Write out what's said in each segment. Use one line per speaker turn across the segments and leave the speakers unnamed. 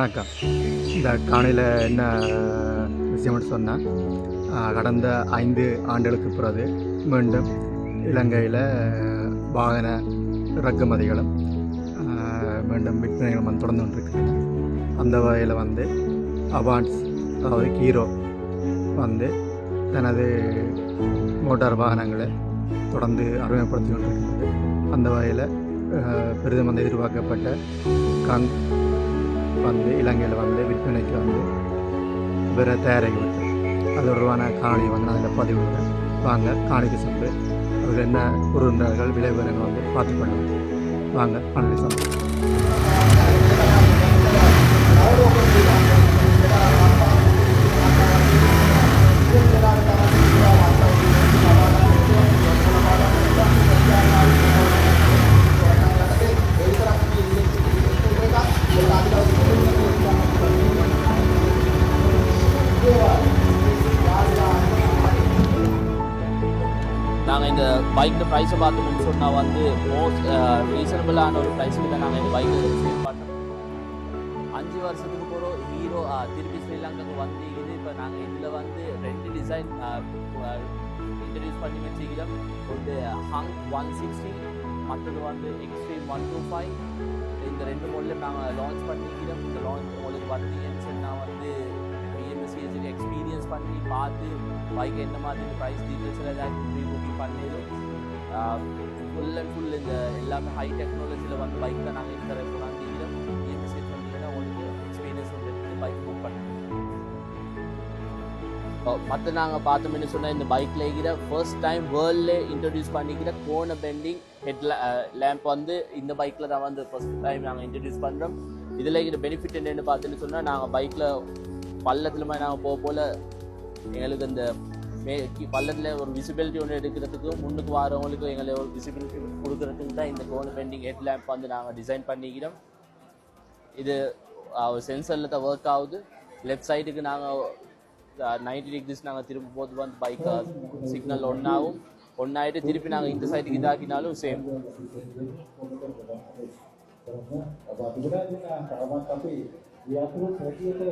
வணக்கம். இந்த காணியில் என்ன விஷயம்னு சொன்னால் கடந்த ஐந்து ஆண்டுகளுக்கு பிறகு மீண்டும் இலங்கையில் வாகன இறக்குமதிகளும் மீண்டும் விற்பனைகளும் வந்து தொடர்ந்து கொண்டிருக்கிறது அந்த வகையில் வந்து அவான்ஸ் அதாவது ஹீரோ வந்து தனது மோட்டார் வாகனங்களை தொடர்ந்து அறிமுகப்படுத்தி கொண்டிருக்கிறது அந்த வகையில் பெரிதும் வந்து எதிர்பார்க்கப்பட்ட கங் வந்து இலங்கையில் வந்து விற்பனைக்கு வந்து இவரை தயாராகி விட்டு அது தொடர்பான காணொலியை வந்து நான் அதில் பதிவிடுறேன் வாங்க காணிக்கு சென்று அவர்கள் என்ன கூறுகின்றார்கள் விலை விவரங்கள் வந்து பார்த்துக்கொள்ளலாம் வாங்க காணொலி சம்பளம்
நாங்கள் இந்த பைக்கில் ப்ரைஸை பார்த்தோம்னு சொன்னால் வந்து மோஸ்ட் ரீசனபிளான ஒரு ப்ரைஸுக்கு தான் நாங்கள் இந்த பைக்கை சேல் பண்ணோம். அஞ்சு வருஷத்துக்கு போகிறோம் ஹீரோ திருப்பி ஸ்ரீலங்காவுக்கு வந்து இது இப்போ நாங்கள் இதில் வந்து ரெண்டு டிசைன் இன்ட்ரடியூஸ் பண்ணி வச்சுக்கிறோம் ஒன்று ஹங் ஒன் சிக்ஸ்டி மற்றது வந்து எக்ஸ்ட்ரீம் ஒன் டூ ஃபைவ் இந்த ரெண்டு மாடலும் நாங்கள் லான்ச் பண்ணிக்கிறோம் இந்த லான்ச் உங்களுக்கு பார்த்தீங்கன்னு சொன்னால் வந்து சரி எக்ஸ்பீரியன்ஸ் பண்ணி பார்த்து பைக் என்ன மாதிரி ப்ரைஸ் டீட்டெயில்ஸ் எல்லாம் ப்ரீ புக்கிங் பண்ணிடும் ஃபுல் அண்ட் ஃபுல் இந்த எல்லாமே ஹை டெக்னாலஜியில் வந்து பைக் தான் நாங்கள் இருக்கிற கொண்டாந்துக்கிறோம் பிஎம்எஸ்சிஎஸ் பண்ணிங்கன்னா உங்களுக்கு எக்ஸ்பீரியன்ஸ் வந்து பைக் புக் பண்ணுவோம் மற்ற நாங்கள் பார்த்தோம்னு சொன்னால் இந்த பைக்கில் இருக்கிற ஃபர்ஸ்ட் டைம் வேர்ல்டில் இன்ட்ரடியூஸ் பண்ணிக்கிற கோன பெண்டிங் ஹெட் லேம்ப் வந்து இந்த பைக்கில் தான் வந்து ஃபர்ஸ்ட் டைம் நாங்கள் இன்ட்ரடியூஸ் பண்ணுறோம் இதில் இருக்கிற பெனிஃபிட் என்னென்னு பார்த்துன்னு சொன்னால் நாங்கள் பைக்கில் பள்ளத்தில் மாதிரி நாங்கள் போக போல் எங்களுக்கு இந்த மே பள்ளத்தில் ஒரு விசிபிலிட்டி ஒன்று எடுக்கிறதுக்கும் முன்னுக்கு வரவங்களுக்கும் எங்களை ஒரு விசிபிலிட்டி கொடுக்குறதுக்கு தான் இந்த கோல் பெண்டிங் ஹெட் லேம்ப் வந்து நாங்கள் டிசைன் பண்ணிக்கிறோம். இது சென்சரில் தான் ஒர்க் ஆகுது. லெஃப்ட் சைடுக்கு நாங்கள் நைன்டி டிகிரிஸ் நாங்கள் திரும்ப போது வந்து பைக் சிக்னல் ஒன்றாகும் ஒன்றாயிட்டு திருப்பி நாங்கள் இந்த சைடுக்கு இதாக்கினாலும் same
tapi dia terus lagi itu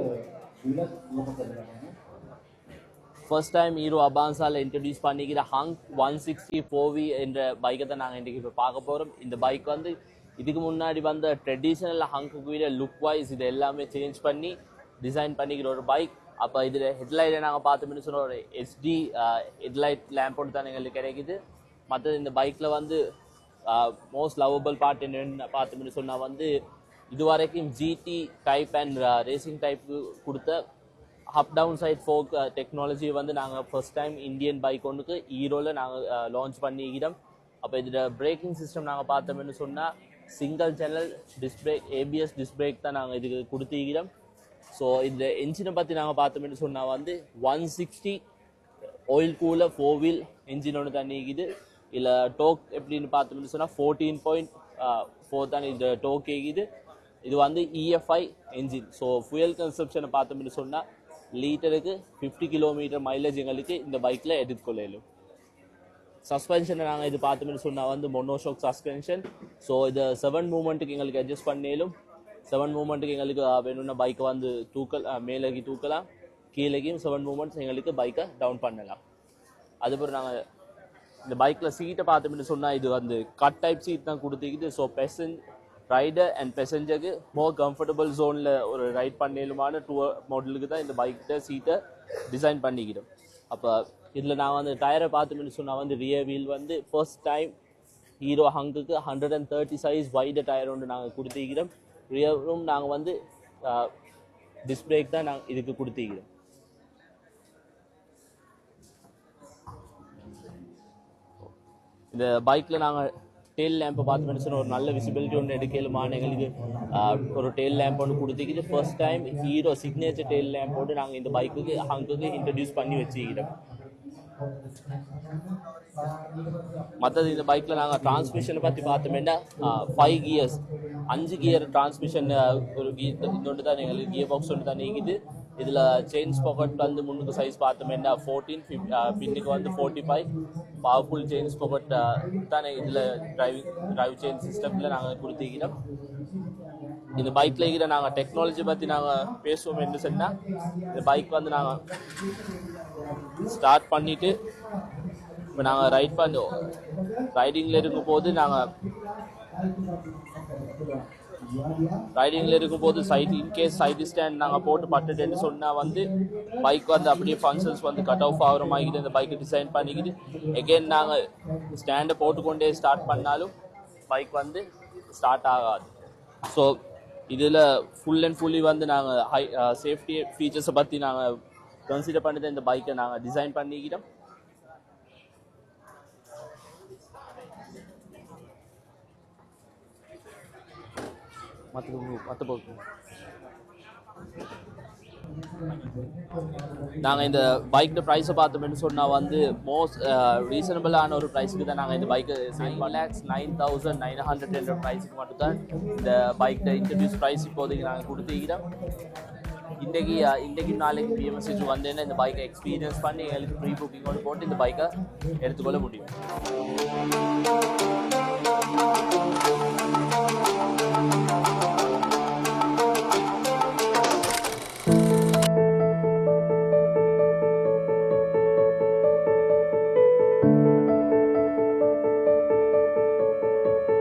first time Hero அபான்சாவில் introduce பண்ணிக்கிற ஹங் ஒன் சிக்ஸ்டி ஃபோவி என்ற பைக்கை தான் நாங்கள் இன்றைக்கி இப்போ பார்க்க போகிறோம் இந்த பைக் வந்து இதுக்கு முன்னாடி வந்த ட்ரெடிஷ்னல் ஹங்குக்கு வீட லுக் வைஸ் இது எல்லாமே சேஞ்ச் பண்ணி டிசைன் பண்ணிக்கிற ஒரு பைக் அப்போ இதில் ஹெட்லைட்டை நாங்கள் பார்த்தோம்னு சொன்ன ஒரு ஹெச்டி ஹெட்லைட் லேம்போடு தான் எங்களுக்கு கிடைக்குது. மற்றது இந்த பைக்கில் வந்து மோஸ்ட் லவ்வபிள் பார்ட் என்னென்னு பார்த்தோம்னு சொன்னால் வந்து இது வரைக்கும் GT type and racing type கொடுத்த up down side fork technology வந்து நாங்கள் ஃபர்ஸ்ட் டைம் இந்தியன் பைக் ஒன்றுக்கு ஈரோவில் நாங்கள் லான்ச் uh, பண்ணிக்கிறோம் அப்போ இதில் பிரேக்கிங் சிஸ்டம் நாங்கள் பார்த்தோம்னு சொன்னால் single channel disc brake ABS disc brake தான் நாங்கள் இதுக்கு கொடுத்திருக்கிறோம் ஸோ இந்த என்ஜினை பற்றி நாங்கள் பார்த்தோம்னு சொன்னால் வந்து one sixty oil cool four wheel engine ஒன்று தண்ணிக்குது இல்லை டோக் எப்படின்னு பார்த்தோம்னு சொன்னால் ஃபோர்டீன் பாயிண்ட் ஃபோர் தான் இது டோக் ஏகிது. இது வந்து இஎஃப்ஐ என்ஜின் ஸோ ஃபுயல் கன்சப்ஷனை பார்த்தோம்னு சொன்னால் லீட்டருக்கு ஃபிஃப்டி கிலோமீட்டர் மைலேஜ் எங்களுக்கு இந்த பைக்கில் எடுத்துக்கொள்ளும் சஸ்பென்ஷனை நாங்கள் இது பார்த்தோம்னு சொன்னால் வந்து மொனோஷோக் சஸ்பென்ஷன் ஸோ இது செவன் மூமெண்ட்டுக்கு எங்களுக்கு அட்ஜஸ்ட் பண்ணிலும். செவன் மூமெண்ட்டுக்கு எங்களுக்கு வேணும்னா பைக்கை வந்து தூக்கல் அஹ், மேலேக்கு தூக்கலாம். கீழேக்கும் செவன் மூமெண்ட்ஸ் எங்களுக்கு பைக்கை டவுன் பண்ணலாம். அதுக்கப்புறம் நாங்கள் இந்த பைக்கில் சீட்டை பார்த்தோம்னு சொன்னால் இது வந்து கட் டைப் சீட் தான் கொடுத்துக்கிட்டு ஸோ பெசன் ரைடர் அண்ட் பெசஞ்சருக்கு மோர் கம்ஃபர்டபுள் ஜோனில் ஒரு ரைட் பண்ணலுமான டூ மாடலுக்கு தான் இந்த பைக்கிட்ட சீட்டை டிசைன் பண்ணிக்கிறோம் அப்போ இதில் நான் வந்து டயரை பார்த்துன்னு சொன்னால் வந்து ரியர் வீல் வந்து first time Hero ஹங்குக்கு hundred and thirty size wide tyre ஒன்று நாங்கள் கொடுத்துக்கிறோம் ரியரும் நாங்கள் வந்து டிஸ்பிரேக் தான் நாங்கள் இதுக்கு கொடுத்துக்கிறோம் இந்த பைக்கில் நாங்கள் டெயில் லேம்பை பார்த்து சொன்னால் ஒரு நல்ல விசிபிலிட்டி ஒன்று எடுக்கலுமான எங்களுக்கு ஒரு டெயில் லேம்ப் ஒன்று கொடுத்துக்கிட்டு first time Hero signature tail லேம்போடு நாங்கள் இந்த பைக்குக்கு ஹங்குக்கு இன்ட்ரடியூஸ் பண்ணி வச்சுக்கிறோம். மற்றது இந்த பைக்கில் நாங்கள் டிரான்ஸ்மிஷனை பற்றி பார்த்தோம்னா ஃபைவ் கியர்ஸ் அஞ்சு கியர் டிரான்ஸ்மிஷன் ஒரு கீர் இன்னொன்று தான் எங்களுக்கு கியர் பாக்ஸ் ஒன்று தான் நீங்கிது. இதில் செயின்ஸ் பாக்கெட் வந்து முன்னுக்கு சைஸ் பார்த்தோம்னா ஃபோர்டீன் பின்னுக்கு வந்து forty five powerful chains pocket தானே இதில் டிரைவிங் டிரைவ் செயின் சிஸ்டமில் நாங்கள் கொடுத்துக்கிறோம் இந்த பைக்கில் இருக்கிற நாங்கள் டெக்னாலஜி பற்றி நாங்கள் பேசுவோம் என்று சொன்னால் இந்த பைக் வந்து நாங்கள் ஸ்டார்ட் பண்ணிவிட்டு இப்போ நாங்கள் ரைட் பண்ணுவோம் ரைடிங்கில் இருக்கும்போது நாங்கள் ரைடிங்கில் இருக்கும்போது சைட் இன்கேஸ் சைடு ஸ்டாண்ட் நாங்கள் போட்டு பட்டுட்டேன்னு சொன்னால் வந்து பைக் வந்து அப்படியே ஃபங்க்ஷன்ஸ் வந்து கட் ஆஃப் ஆகிற மாதிரி இந்த பைக்கை டிசைன் பண்ணிக்கிட்டு எகெயின் நாங்கள் ஸ்டாண்டை போட்டுக்கொண்டே ஸ்டார்ட் பண்ணாலும் பைக் வந்து ஸ்டார்ட் ஆகாது. ஸோ இதில் ஃபுல் அண்ட் ஃபுல்லி வந்து நாங்கள் ஹை சேஃப்டி ஃபீச்சர்ஸை பற்றி நாங்கள் கன்சிடர் பண்ணி தான் இந்த பைக்கை நாங்கள் டிசைன் பண்ணிக்கிட்டோம் மற்ற மற்ற நாங்கள் இந்த பைக்கில் ப்ரைஸை பார்த்தோம்னு சொன்னால் வந்து மோஸ்ட் ரீசனபிளான ஒரு ப்ரைஸுக்கு தான் நாங்கள் இந்த bike nine lakhs nine thousand nine hundred என்ற ப்ரைஸுக்கு மட்டும் தான் இந்த பைக்கில் இன்ட்ரடியூஸ் ப்ரைஸ் இப்போதைக்கு நாங்கள் கொடுத்துக்கிறோம். இன்றைக்கு இன்றைக்கு நாளைக்கு பிஎம்எஸ்சி வந்தேன்னா இந்த பைக்கை எக்ஸ்பீரியன்ஸ் பண்ணி எங்களுக்கு ப்ரீ புக்கிங் போட்டு இந்த பைக்கை எடுத்துக்கொள்ள முடியும்.